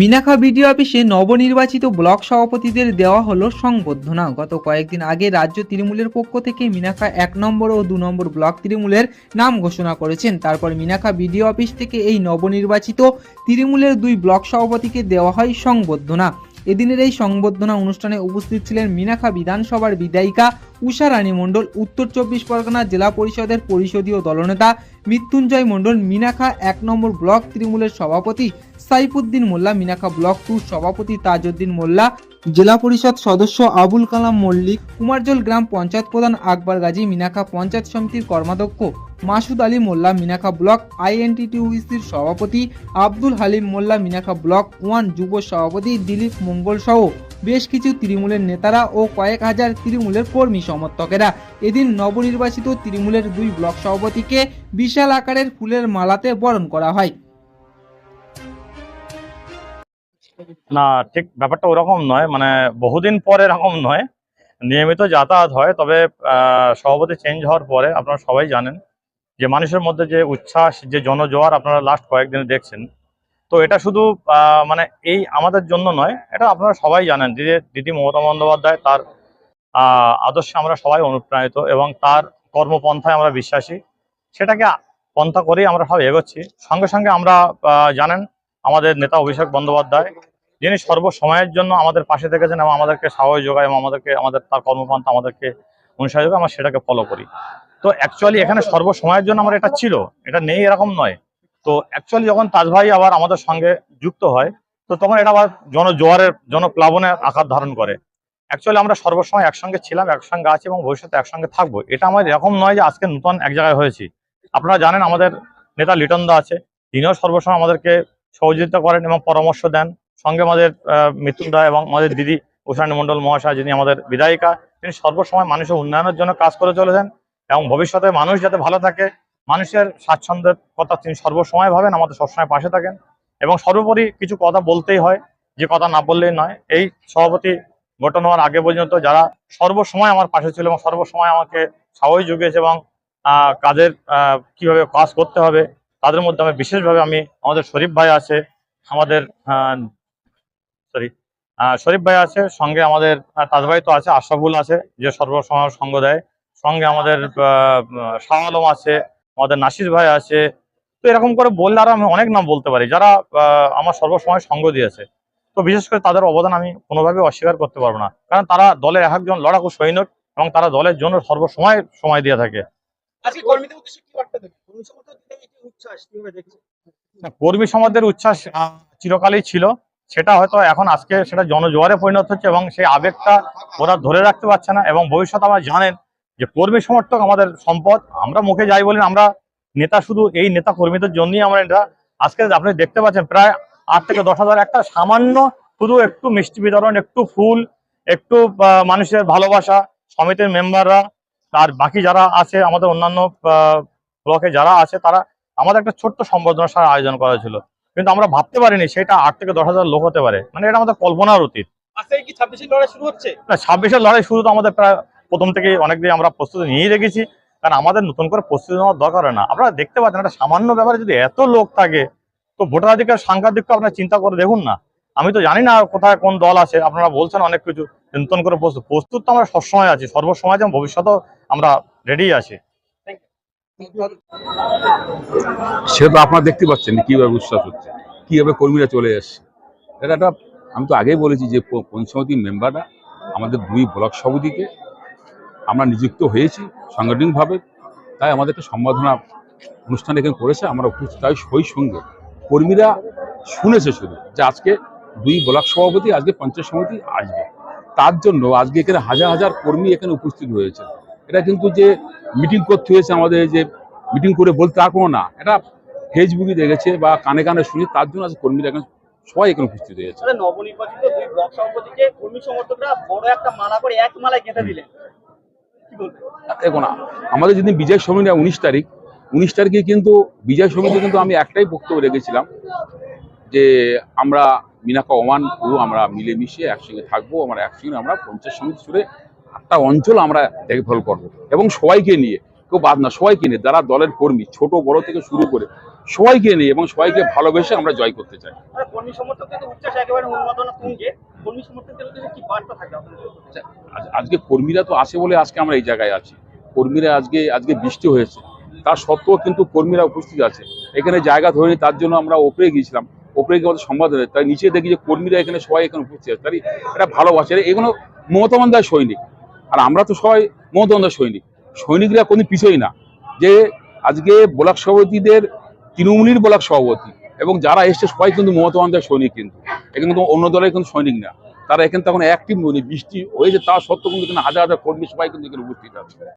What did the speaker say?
Minakhan BDO অফিসে নবনির্বাচিত block সভাপতিদের দেওয়া হলো সংবর্ধনা। গত কয়েকদিন আগে রাজ্য তৃণমূলের পক্ষ থেকে মিনাখা এক নম্বর ও দু নম্বর ব্লক তৃণমূলের নাম ঘোষণা করেছেন। তারপর মিনাখা বিডিও অফিস থেকে এই নবনির্বাচিত তৃণমূলের দুই ব্লক সভাপতিকে দেওয়া হয় সংবর্ধনা। এদিনের এই সংবর্ধনা অনুষ্ঠানে উপস্থিত ছিলেন মিনাখা বিধানসভার বিধায়িকা উষা রানী মণ্ডল, উত্তর চব্বিশ পরগনা জেলা পরিষদের পরিষদীয় দলনেতা মৃত্যুঞ্জয় মণ্ডল মিনাখা এক নম্বর ব্লক তৃণমূলের সভাপতি সাইফুদ্দিন মোল্লা মিনাখা ব্লক টু সভাপতি তাজউদ্দিন মোল্লা, জেলা পরিষদ সদস্য আবুল কালাম মল্লিক, কুমারজল গ্রাম পঞ্চায়েত প্রধান আকবর গাজী মিনাখা পঞ্চায়েত সমিতির কর্মাধ্যক্ষ মাসুদ আলী মোল্লা মিনাখা ব্লক আইএনটিটিউসির সভাপতি আব্দুল হালিম মোল্লা মিনাখা ব্লক, ওয়ান যুব সভাপতি দিলীপ মঙ্গল সহ বেশ কিছু তৃণমূলের নেতারা ও কয়েক হাজার তৃণমূলের কর্মী সমর্থকেরা। এদিন নবনির্বাচিত তৃণমূলের দুই ব্লক সভাপতিকে বিশাল আকারের ফুলের মালাতে বরণ করা হয়। না, ঠিক ব্যাপারটা ওরকম নয় মানে বহুদিন পর এরকম নয়। নিয়মিত যাতায়াত হয়, তবে সভাপতি চেঞ্জ হওয়ার পরে, আপনারা সবাই জানেন যে মানুষের মধ্যে যে উচ্ছ্বাস, যে জনজোয়ার আপনারা লাস্ট কয়েকদিনে দেখছেন, তো এটা শুধু মানে এই আমাদের জন্য নয়, এটা আপনারা সবাই জানেন দিদি দিদি মমতা বন্দ্যোপাধ্যায় তার আদর্শে আমরা সবাই অনুপ্রাণিত এবং তার কর্মপন্থায় আমরা বিশ্বাসী। সেটাকে পন্থা করেই আমরা সব এগোচ্ছি। সঙ্গে সঙ্গে আমরা জানেন আমাদের নেতা অভিষেক বন্দ্যোপাধ্যায়, যিনি সর্বসময়ের জন্য আমাদের পাশে থেকেছেন এবং আমাদেরকে সাহস যোগায় এবং আমাদেরকে, আমাদের তার কর্মপন্থা আমাদেরকে অনুসার যোগায় আমরা সেটাকে ফলো করি। তো অ্যাকচুয়ালি এখানে সর্বসময়ের জন্য আমার এটা ছিল। এটা নেই এরকম নয়। তো অ্যাকচুয়ালি যখন তাজ ভাই আবার আমাদের সঙ্গে যুক্ত হয় তো তখন এটা আবার জনজোয়ারের জনপ্লাবনের আকার ধারণ করে। অ্যাকচুয়ালি আমরা সর্বসময় একসঙ্গে ছিলাম একসঙ্গে আছি এবং ভবিষ্যতে একসঙ্গে থাকব। এটা আমার এরকম নয় যে আজকে নতুন এক জায়গায় হয়েছি। আপনারা জানেন আমাদের নেতা লিটন দা আছে। তিনিও সর্বসময় আমাদেরকে সহযোগিতা করেন এবং পরামর্শ দেন। সঙ্গে আমাদের আহ, দা এবং আমাদের দিদি উষানী মণ্ডল মহাশয় যিনি আমাদের বিধায়িকা তিনি সর্বসময় মানুষের উন্নয়নের জন্য কাজ করে চলেছেন। এবং ভবিষ্যতে মানুষ যাতে ভালো থাকে মানুষের স্বাচ্ছন্দ্যের কথা তিনি সর্বসময় ভাবেন আমাদের সবসময় পাশে থাকেন। এবং সর্বোপরি কিছু কথা বলতেই হয় যে কথা না বললেই নয়। এই সভাপতি গঠন হওয়ার আগে পর্যন্ত যারা সর্বসময় আমার পাশে ছিল এবং সর্বসময় আমাকে সাহস জুগিয়েছে এবং কাজের কীভাবে কাজ করতে হবে তাদের মধ্যে আমি বিশেষভাবে আমি আমাদের শরীফ ভাই আছে আমাদের সরি শরীফ ভাই আছে সঙ্গে আমাদের আহ, তাজ ভাই তো আছে আশরাফুল আছে যে সর্বসময় সঙ্গ দেয়। সঙ্গে আমাদের আহ, আহ, শাহ আলম আছে আমাদের নাসির ভাই আছে। তো এরকম করে বললে আরও আমি অনেক নাম বলতে পারি যারা আমার সর্বসময় সঙ্গ দিয়েছে। তো বিশেষ করে তাদের অবদান আমি কোনোভাবে অস্বীকার করতে পারব না। কারণ তারা দলের এক একজন লড়াকু সৈনিক এবং তারা দলের জন্য সর্বসময় সময় দিয়ে থাকে। কর্মী সমাজের উচ্ছ্বাস? চিরকালই ছিল। সেটা হয়তো এখন আজকে সেটা জনজোয়ারে পরিণত হচ্ছে এবং সেই আবেগটা ওরা ধরে রাখতে পারছে না এবং ভবিষ্যৎ আমরা জানেন যে কর্মী সমর্থক আমাদের সম্পদ আমরা মুখে যাই বলেন আমরা নেতা শুধু এই নেতা কর্মীদের জন্যই আমরা এটা আজকে আপনি দেখতে পাচ্ছেন প্রায় আট থেকে দশ হাজার একটা সামান্য শুধু একটু মিষ্টি বিতরণ একটু ফুল একটু মানুষের ভালোবাসা সমিতির মেম্বাররা আর বাকি যারা আছে আমাদের অন্যান্য আহ, ব্লকে যারা আছে তারা আমাদের একটা ছোট্ট সম্বর্ধনা সভার আয়োজন করা ছিল কিন্তু আমরা ভাবতে পারিনি সেটা আট থেকে দশ হাজার লোক হতে পারে। মানে এটা আমাদের কল্পনার অতীত। ছাব্বিশের লড়াই শুরু হচ্ছে? না ছাব্বিশের লড়াই শুরু তো আমাদের প্রায় প্রথম থেকে অনেকদিন আমরা প্রস্তুতি নিয়ে রেখেছি কারণ আমাদের নতুন করে প্রস্তুতি নেওয়ার দরকার হয় না। আপনারা দেখতে পাচ্ছেন একটা সামান্য ব্যাপারে যদি এত লোক থাকে তো ভোটাধিকার সাংঘাতিক আপনারা চিন্তা করে দেখুন না। আমি তো জানি না কোথায় কোন দল আছে আপনারা বলছেন অনেক কিছু নতুন করে প্রস্তুত প্রস্তুত তো আমরা সবসময় আছি সর্বসময় যেমন ভবিষ্যতেও আমরা রেডি আছি। সেটা তো আপনারা দেখতে পাচ্ছেন কীভাবে উচ্ছ্বাস হচ্ছে কীভাবে কর্মীরা চলে আসছে। এটা একটা আমি তো আগেই বলেছি যে প- পঞ্চায়েতের মেম্বাররা আমাদের দুই ব্লক সভাপতিকে আমরা নিযুক্ত হয়েছি সাংগঠনিকভাবে, তাই আমাদেরকে সম্বর্ধনা অনুষ্ঠান এখানে করেছে, আমরা উপস্থিত তাই সই সঙ্গে। কর্মীরা শুনেছে শুধু যে আজকে দুই ব্লক সভাপতি, আজকে পঞ্চায়েত সমিতি আসবে। তার জন্য আজকে এখানে হাজার হাজার কর্মী এখানে উপস্থিত হয়েছে। এটা কিন্তু যে মিটিং করতে হয়েছে আমাদের, যে মিটিং করে বলতে আর কোনো না। এটা ফেসবুকে দেখেছে বা কানে কানে শুনে তার জন্য আজ কর্মীরা এখানে সবাই এখানে উপস্থিত হয়েছে। নবনির্বাচিত দুই ব্লক সভাপতিকে কর্মী সমর্থকরা বড় একটা মালা করে এক মালায় গেঁথে দিলেন। দেখো না। আমাদের যেদিন বিজয় সমিতি উনিশ তারিখ, উনিশ তারিখে কিন্তু বিজয় সমিতি কিন্তু আমি একটাই বক্তব্য রেখেছিলাম যে আমরা মিনাকা ওমান পুরো আমরা মিলেমিশে একসঙ্গে থাকব, আমরা একসঙ্গে আমরা পঞ্চায়েত সমিতি জুড়ে আটটা অঞ্চল আমরা দেখভাল করব এবং সবাইকে নিয়ে, কেউ বাদ না, সবাইকে নিয়ে, যারা দলের কর্মী, ছোট বড় থেকে শুরু করে সবাইকে নিয়ে এবং সবাইকে ভালোবেসে আমরা জয় করতে চাই। মানে আজকে কর্মীরা তো আসে বলে আজকে আমরা এই জায়গায় আছি। কর্মীরা আজকে আজকে বৃষ্টি হয়েছে। তার সত্ত্বেও কিন্তু কর্মীরা উপস্থিত আছে। এখানে জায়গা ধরে তার জন্য আমরা ওপরে গিয়েছিলাম। ওপরে গিয়ে আমাদের সংবাদ হলে তাই নিচে দেখি যে কর্মীরা এখানে সবাই এখানে উপস্থিত আছে। তাই এটা ভালোবাসে এগুলো মমতা বন্দ্যোপাধ্যায় সৈনিক। আর আমরা তো সবাই মমতা বন্দ্যোপাধ্যায় সৈনিক। সৈনিকরা কোনো পিছই না। যে আজকে ব্লক সভাপতিদের তৃণমূলের ব্লক সভাপতি। এবং যারা এসছে, সবাই কিন্তু মমতা বন্দ্যোপাধ্যায় সৈনিক কিন্তু। এখানে কিন্তু অন্য দলের কিন্তু সৈনিক না। তারা এখানে তখন অ্যাক্টিভ বৃষ্টি হয়েছে তার সত্ত্বেও কিন্তু এখানে হাজার হাজার কর্মী সবাই কিন্তু এখানে উপস্থিত আছে।